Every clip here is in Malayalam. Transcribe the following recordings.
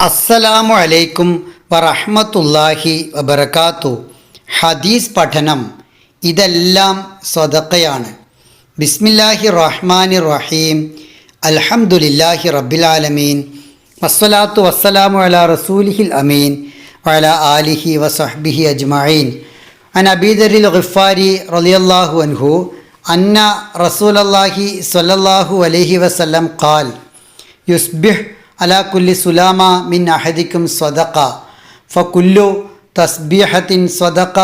അസ്സലാമു അലൈക്കും വറഹ്മത്തുള്ളാഹി വബർക്കാത്തു ഹദീസ് പഠനം ഇതെല്ലാം സ്വതക്കയാണ്. ബിസ്മില്ലാഹി റഹ്മാനി റഹീം. അൽഹംദുലില്ലാഹി റബ്ബിൽ ആലമീൻ. വസ്സലാത്തു വസ്സലാമു അലാ റസൂലിഹിൽ അമീൻ. വല ആലിഹി വസഹ്ബിഹി അജ്മഈൻ. അൻ അബീദരിൽ ഗിഫാരി റളിയല്ലാഹു അൻഹു അന്ന റസൂലല്ലാഹി സ്വല്ലല്ലാഹു അലൈഹി വസല്ലം ഖാൽ യുസ്ബിഹ് അലാ കുല്ലി സുലാമ മിൻ അഹദിക്കും സ്വതക്ക ഫകുല്ലു തസ്ബീഹത്തിൻ സ്വതക്ക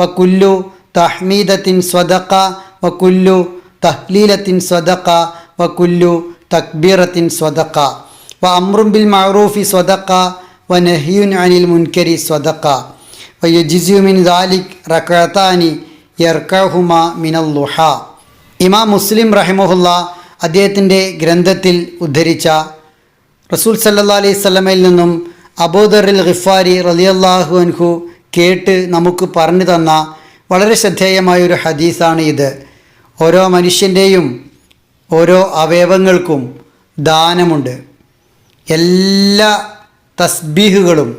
വകുല്ലു തഹ്മീദത്തിൻ സ്വതക്ക വകുല്ലു തഹ്ലീലത്തിൻ സ്വതക്ക വകുല്ലു തക്ബീറത്തിൻ സ്വതക്ക വ അമ്രും ബിൽ മഅറൂഫി സ്വതക്ക വ നഹിയുൻ അനിൽ മുൻകരി സ്വതക്ക വ യജിസു മിൻ ദാലിക് റകഅത്താനി യർക്കഹുമ മിനൽ ലുഹ. ഇമാം മുസ്ലിം റഹിമഹുല്ല അദ്ദേഹത്തിന്റെ ഗ്രന്ഥത്തിൽ ഉദ്ധരിച്ച റസൂൽ സല്ലാ അലൈഹി സ്വലമയിൽ നിന്നും അബൂദറിൽ ഖിഫാരി റലിയല്ലാഹു അൻഹു കേട്ട് നമുക്ക് പറഞ്ഞു തന്ന വളരെ ശ്രദ്ധേയമായ ഒരു ഹദീസാണ് ഇത്. ഓരോ മനുഷ്യന്റെയും ഓരോ അവയവങ്ങൾക്കും ദാനമുണ്ട്. എല്ലാ തസ്ബീഹുകളും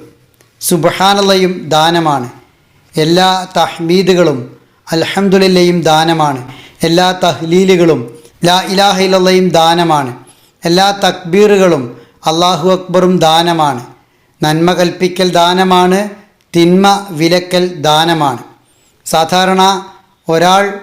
സുബഹാനുള്ളയും ദാനമാണ്. എല്ലാ തഹ്മീദുകളും അൽഹംദുലില്ലയും ദാനമാണ്. എല്ലാ തഹ്ലീലുകളും ലാ ഇലാഹ ഇല്ലല്ലയും ദാനമാണ്. എല്ലാ തക്ബീറുകളും അള്ളാഹു അക്ബറും ദാനമാണ്. നന്മ കൽപ്പിക്കൽ ദാനമാണ് തിന്മ വിലക്കൽ ദാനമാണ്. സാധാരണ ഒരാൾ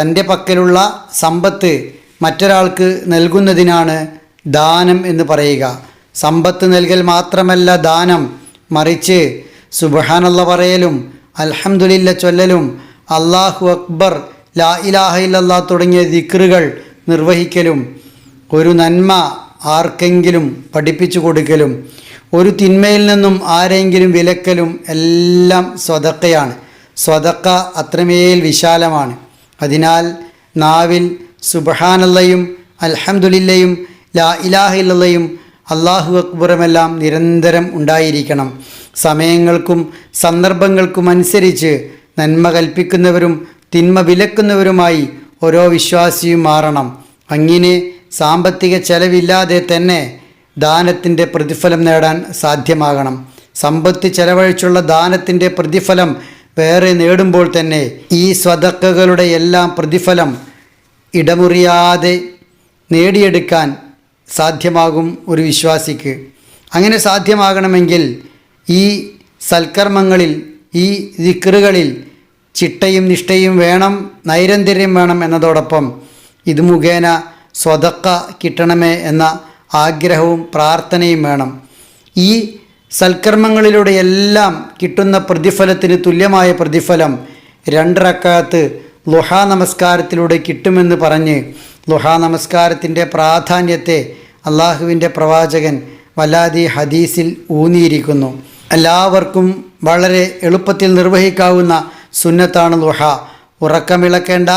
തന്റെ പക്കലുള്ള സമ്പത്ത് മറ്റൊരാൾക്ക് നൽകുന്നതിനാണ് ദാനം എന്ന് പറയുക. സമ്പത്ത് നൽകൽ മാത്രമല്ല ദാനം. മറിച്ച് സുബഹാനുള്ള പറയലും അലഹമുല്ല ചൊല്ലലും അള്ളാഹു അക്ബർ ലാ ഇലാഹ ഇല്ലാ തുടങ്ങിയ ദിക്റുകൾ നിർവഹിക്കലും ഒരു നന്മ ആർക്കെങ്കിലും പഠിപ്പിച്ചു കൊടുക്കലും ഒരു തിന്മയിൽ നിന്നും ആരെങ്കിലും വിലക്കലും എല്ലാം സ്വതക്കയാണ്. സ്വതക്ക അത്രമേൽ വിശാലമാണ്. അതിനാൽ നാവിൽ സുബഹാനല്ലയും അൽഹംദുലില്ലയും ലാ ഇലാഹില്ലയും അള്ളാഹു അക്ബറുമെല്ലാം നിരന്തരം ഉണ്ടായിരിക്കണം. സമയങ്ങൾക്കും സന്ദർഭങ്ങൾക്കും അനുസരിച്ച് നന്മ കൽപ്പിക്കുന്നവരും തിന്മ വിലക്കുന്നവരുമായി ഓരോ വിശ്വാസിയും മാറണം. അങ്ങനെ സാമ്പത്തിക ചെലവില്ലാതെ തന്നെ ദാനത്തിന്റെ പ്രതിഫലം നേടാൻ സാധ്യമാകണം. സമ്പത്ത് ചെലവഴിച്ചുള്ള ദാനത്തിന്റെ പ്രതിഫലം വേറെ നേടുമ്പോൾ തന്നെ ഈ സ്വതക്കകളുടെ എല്ലാം പ്രതിഫലം ഇടമുറിയാതെ നേടിയെടുക്കാൻ സാധ്യമാകും ഒരു വിശ്വാസിക്ക്. അങ്ങനെ സാധ്യമാകണമെങ്കിൽ ഈ സൽക്കർമ്മങ്ങളിൽ ഈ ദിക്കറുകളിൽ ചിട്ടയും നിഷ്ഠയും വേണം നൈരന്തര്യം വേണം എന്നതോടൊപ്പം ഇത് മുഖേന സ്വതക്ക കിട്ടണമേ എന്ന ആഗ്രഹവും പ്രാർത്ഥനയും വേണം. ഈ സൽക്കർമ്മങ്ങളിലൂടെ എല്ലാം കിട്ടുന്ന പ്രതിഫലത്തിന് തുല്യമായ പ്രതിഫലം രണ്ടറക്കാത്ത് ലുഹാ നമസ്കാരത്തിലൂടെ കിട്ടുമെന്ന് പറഞ്ഞ് ലുഹാ നമസ്കാരത്തിന്റെ പ്രാധാന്യത്തെ അള്ളാഹുവിന്റെ പ്രവാചകൻ വലാദി ഹദീസിൽ ഊന്നിയിരിക്കുന്നു. എല്ലാവർക്കും വളരെ എളുപ്പത്തിൽ നിർവഹിക്കാവുന്ന സുന്നത്താണ് ലുഹ. ഉറക്കമിളക്കേണ്ട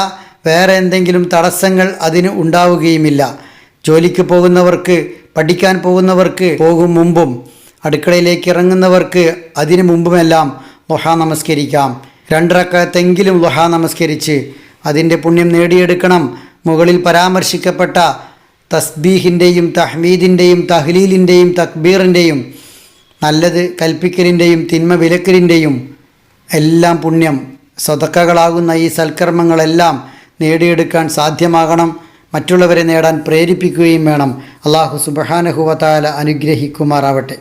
വേറെ എന്തെങ്കിലും തടസ്സങ്ങൾ അതിന് ഉണ്ടാവുകയുമില്ല. ജോലിക്ക് പോകുന്നവർക്ക് പഠിക്കാൻ പോകുന്നവർക്ക് പോകും മുമ്പും അടുക്കളയിലേക്ക് ഇറങ്ങുന്നവർക്ക് അതിനു മുമ്പുമെല്ലാം ലുഹ നമസ്കരിക്കാം. രണ്ടിറക്കത്തെങ്കിലും ലുഹ നമസ്കരിച്ച് അതിന്റെ പുണ്യം നേടിയെടുക്കണം. മുകളിൽ പരാമർശിക്കപ്പെട്ട തസ്ബീഹിന്റെയും തഹ്മീദിന്റെയും തഹ്ലീലിന്റെയും തക്ബീറിന്റെയും നല്ലത് കൽപ്പിക്കലിന്റെയും തിന്മ വിലക്കലിന്റെയും എല്ലാം പുണ്യം. സ്വതക്കകളാകുന്ന ഈ സൽക്കർമ്മങ്ങളെല്ലാം നേടിയെടുക്കാൻ സാധ്യമാകണം. മറ്റുള്ളവരെ നേടാൻ പ്രേരിപ്പിക്കുകയും വേണം. അള്ളാഹു സുബഹാനഹുവതാല അനുഗ്രഹിക്കുമാറാവട്ടെ.